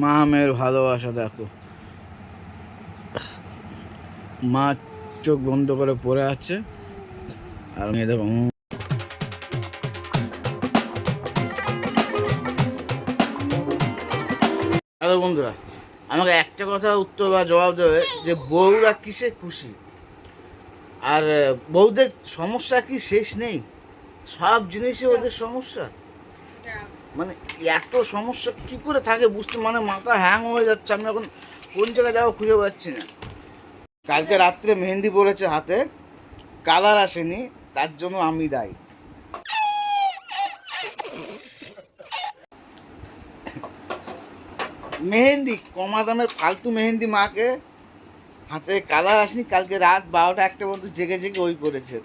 মা মেয়ের ভালোবাসা, দেখো। মা চোখ বন্ধ করে পড়ে আছে। আর মেয়ে দেখো। হ্যালো বন্ধুরা, আমাকে একটা কথা উত্তর বা জবাব দেবে যে বউরা কিসে খুশি? আর বউদের সমস্যা কি শেষ নেই? সব জিনিসে ওদের সমস্যা। মানে এত সমস্যা কি করে থাকে বুঝতে মানে মাথা হ্যাং হয়ে যাচ্ছে। আমি এখন কোন জায়গায় যাব খুঁজে পাচ্ছি না। কালকে রাত্রে মেহেন্দি পড়েছে হাতে কালার আসেনি, তার জন্য আমি দায়ী। মেহেন্দি, কমা দামের ফালতু মেহেন্দি মাকে হাতে কালার আসেনি, কালকে রাত বারোটা একটা পর্যন্ত জেগে জেগে ওই করেছে।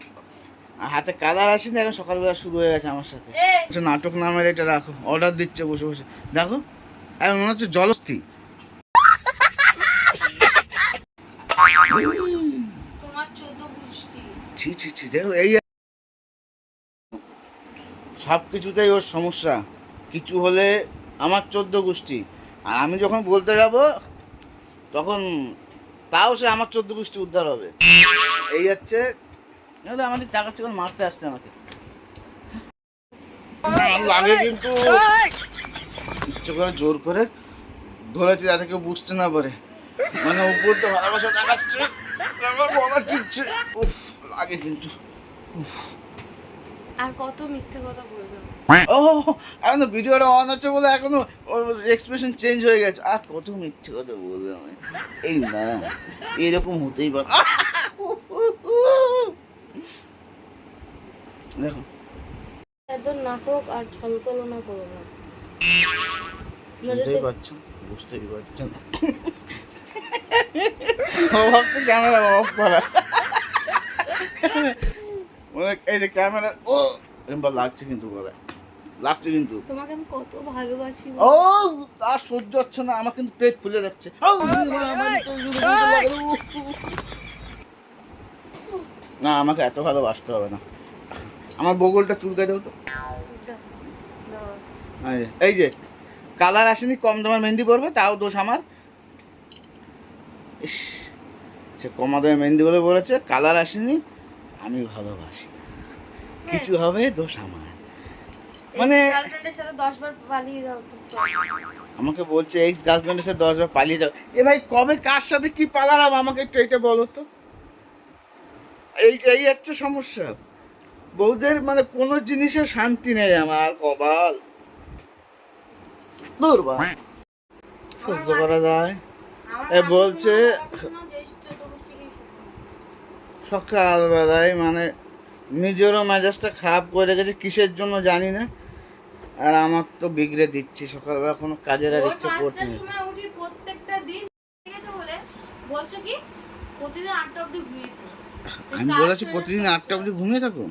হাতে কালার আসেনি এখন সকালবেলা শুরু হয়ে গেছে আমার সাথে। আচ্ছা নাটক নামের এটা রাখো। অর্ডার দিচ্ছে বসে বসে। দেখো এখন মনে হচ্ছে জলস্থি। ছি ছি ছি দেখো এই সব কিছুতেই ওর সমস্যা। কিছু হলে আমার চোদ্দ গোষ্ঠী। আর আমি যখন বলতে যাব তখন তাও সে আমার চোদ্দ গোষ্ঠী উদ্ধার হবে। এই হচ্ছে নাহলে আমাদের টাকা চিকন মারতে আসছে আমাকে। লাগে কিন্তু ইচ্ছে করে জোর করে ধরেছে যাতে কেউ বুঝতে না পারে। মানে উপর তো ভালোবাসা দেখাচ্ছে গলা টিপছে উফ লাগে কিন্তু। আর কত মিথ্যে কথা বলবে? ও এখন ভিডিওটা অন হচ্ছে বলে এখনও এক্সপ্রেশন চেঞ্জ হয়ে গেছে। আর কত মিথ্যে কথা বলবে আমি এই না এরকম হতেই পারে। দেখো। এত নাটক আর ছলকলনা করো না। বুঝতেই পারছ বুঝতেই পারছেন ও ভাবছে ক্যামেরা অফ করা। মানে এই যে ক্যামেরা ও এরকম লাগছে কিন্তু গলায়। লাগছে কিন্তু। তোমাকে আমি কত ভালোবাসি। ও আর সহ্য হচ্ছে না আমার কিন্তু পেট ফুলে যাচ্ছে। না আমাকে এত ভালোবাসতে হবে না। বগলটা চুলকে দেও তো। এই যে- এই যে কালার আসেনি কম দামের মেহেন্দি পড়বে তাও দোষ আমার। ইস সে কম দামের মেহেন্দি বলে বলেছে কালার আসেনি আমি ভালোবাসি। কিছু হবে দোষ আমার। মানে আমাকে বলছে এক্স গার্লফ্রেন্ডের সাথে দশ বার পালিয়ে যাও। এ ভাই কবে কার সাথে কি পালালাম আমাকে একটু এটা বলো তো। এই এই হচ্ছে সমস্যা। বউদের মানে কোনো জিনিসের শান্তি নেই আমার কবাল দূর সহ্য করা যায়। এ বলছে। সকালবেলায় মানে নিজেরও মেজাজটা খারাপ করে রেখেছে কিসের জন্য জানি না। আর আমার তো বিগড়ে দিচ্ছি সকালবেলা কোনো কাজের আর ইচ্ছে করছে না। প্রত্যেকটা দিন বলে বলছো কি প্রতিদিন আটটা অবধি ঘুমিয়ে আমি বলেছি প্রতিদিন আটটা অবধি ঘুমিয়ে থাকো?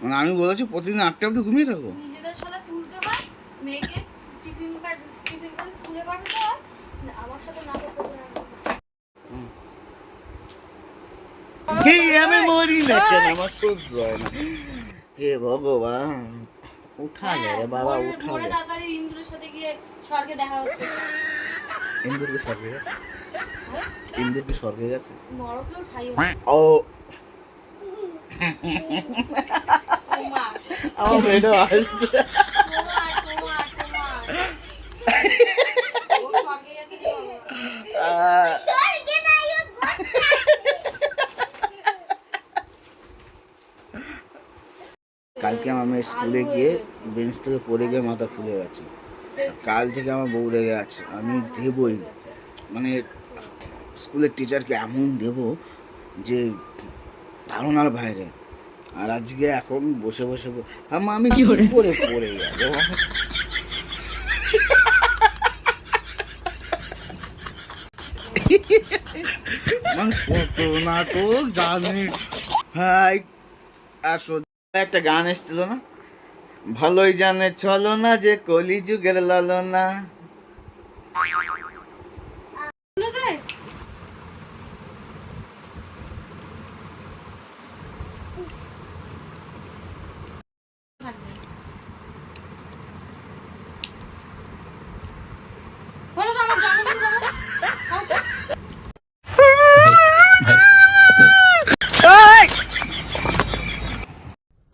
মানে আমি বলেছি প্রতিদিন আটটা অবধি ঘুমিয়ে থাকো নিজেদের সাথে তুলতে হয় মেয়েকে টিফিন টিফিন করে স্কুলে পাঠাতে হয় আমার সাথে না করতে হয় আমি মরি না কেন? আমার সহ্য হয় না। হে ভগবান উঠা রে বাবা ভোরে- উঠা ভোরে তাড়াতাড়ি ইন্দ্রের সাথে গিয়ে স্বর্গে দেখা হচ্ছে। ইন্দুর স্বর্গে গেছে? ইন্দুর স্বর্গে গেছে? নরকেও ঠাই ও। আমার মেয়েটা আসছে কালকে আমার মেয়ে স্কুলে গিয়ে বেঞ্চ থেকে পড়ে গিয়ে মাথা ফুলে গেছে। কাল থেকে আমার বউ রেগে আছে। আমি দেবই। মানে স্কুলের টিচারকে এমন দেব যে ধারণার বাইরে। আর আজকে এখন বসে বসে আম্মা, আমি কি করে পড়ে মানে কত নাটক জানি। হাই আর সত্যি একটা গান এসেছিল না? ভালোই জানে চলো না যে কলি যুগের লালনা।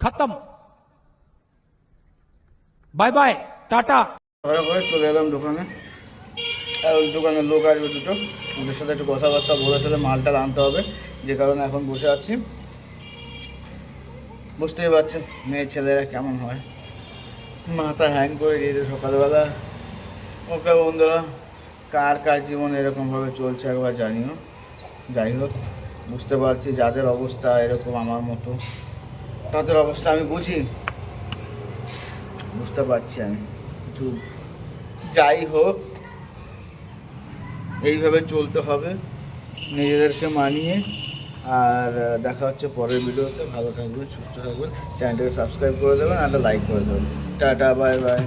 থাকবে বাই বাই টাটা ঘরে চলে এলাম দোকানে। দোকানে লোক আসবে দুটো। ওদের সাথে একটু কথাবার্তা বলে চলে মালটা আনতে হবে। যে কারণে এখন বসে আছি। বুঝতেই পারছেন, মেয়ে ছেলেরা কেমন হয়। মাথা হ্যাং করে দিয়েছে সকালবেলা। ওকে বন্ধুরা, কার কার জীবন এরকমভাবে চলছে একবার জানিও। যাই হোক, বুঝতে পারছি যাদের অবস্থা এরকম আমার মতো। তাদের অবস্থা আমি বুঝি। বুঝতে পারছি আমি। কিন্তু যাই হোক, এইভাবে চলতে হবে। নিজেদেরকে মানিয়ে আর দেখা হচ্ছে পরের ভিডিওতে। ভালো থাকবেন, সুস্থ থাকবেন। চ্যানেলটাকে সাবস্ক্রাইব করে দেবেন আর লাইক করে দেবেন। Tata, bye bye.